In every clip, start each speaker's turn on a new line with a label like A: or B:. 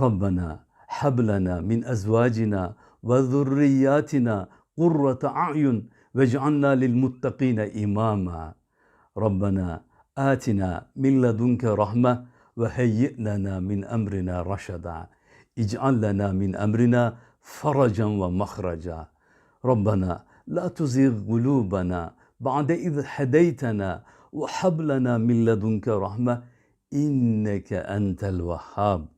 A: ربنا هب لنا من أزواجنا وذرياتنا قرة أعين واجعلنا للمتقين إماما. ربنا آتنا من لدنك رحمة وهيئ لنا من أمرنا رشدا. اجعل لنا من أمرنا فرجا ومخرجا. ربنا لا تزغ قلوبنا بعد إذ هديتنا وهب لنا من لدنك رحمة إنك أنت الوهاب.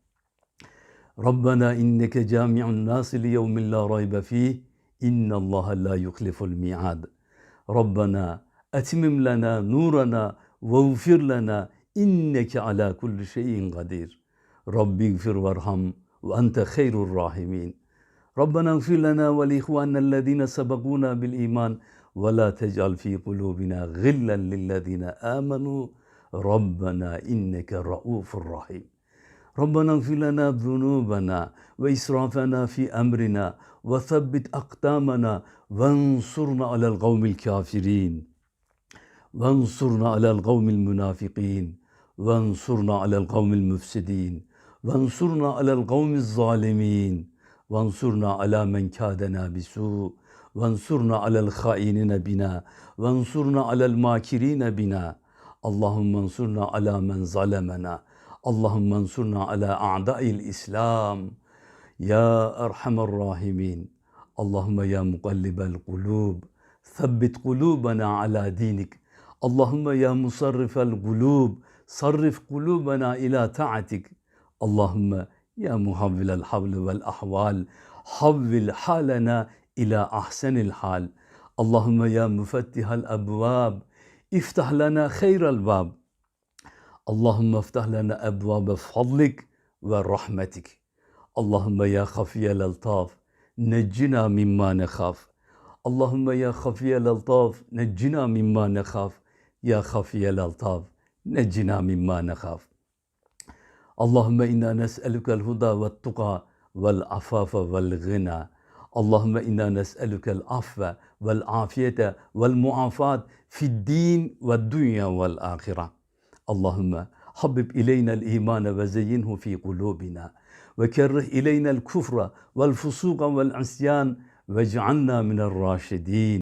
A: ربنا إنك جامع الناس ليوم لا ريب فيه إن الله لا يخلف الميعاد. ربنا أتمم لنا نورنا واغفر لنا إنك على كل شيء قدير. ربي اغفر وارحم وأنت خير الراحمين. ربنا اغفر لنا ولإخواننا الذين سبقونا بالإيمان ولا تجعل في قلوبنا غلا للذين آمنوا. ربنا إنك رؤوف رحيم. ربنا اغفر لنا ذنوبنا وإسرافنا في أمرنا وثبت أقدامنا وانصرنا على القوم الكافرين. وانصرنا على القوم المنافقين. وانصرنا على القوم المفسدين. وانصرنا على القوم الظالمين. وانصرنا على من كادنا بسوء. وانصرنا على الخائنين بنا. وانصرنا على الماكرين بنا. اللهم انصرنا على من ظلمنا. اللهم انصرنا على أعداء الإسلام. يا أرحم الراحمين. اللهم يا مقلب القلوب ثبت قلوبنا على دينك. اللهم يا مصرف القلوب صرف قلوبنا إلى طاعتك. اللهم يا محول الحول والأحوال حول حالنا إلى أحسن الحال. اللهم يا مفتح الأبواب افتح لنا خير الباب. اللهم افتح لنا أبواب فضلك ورحمتك. اللهم يا خفي الألطاف نجنا مما نخاف. اللهم يا خفي الألطاف نجنا مما نخاف. يا خفي الألطاف نجنا مما نخاف. اللهم إنا نسألك الهدى والتقى والعفاف والغنى. اللهم إنا نسألك العفو والعافية والمعافاة في الدين والدنيا والآخرة. اللهم حبب إلينا الإيمان وزينه في قلوبنا. وكره إلينا الكفر والفسوق والعصيان واجعلنا من الراشدين.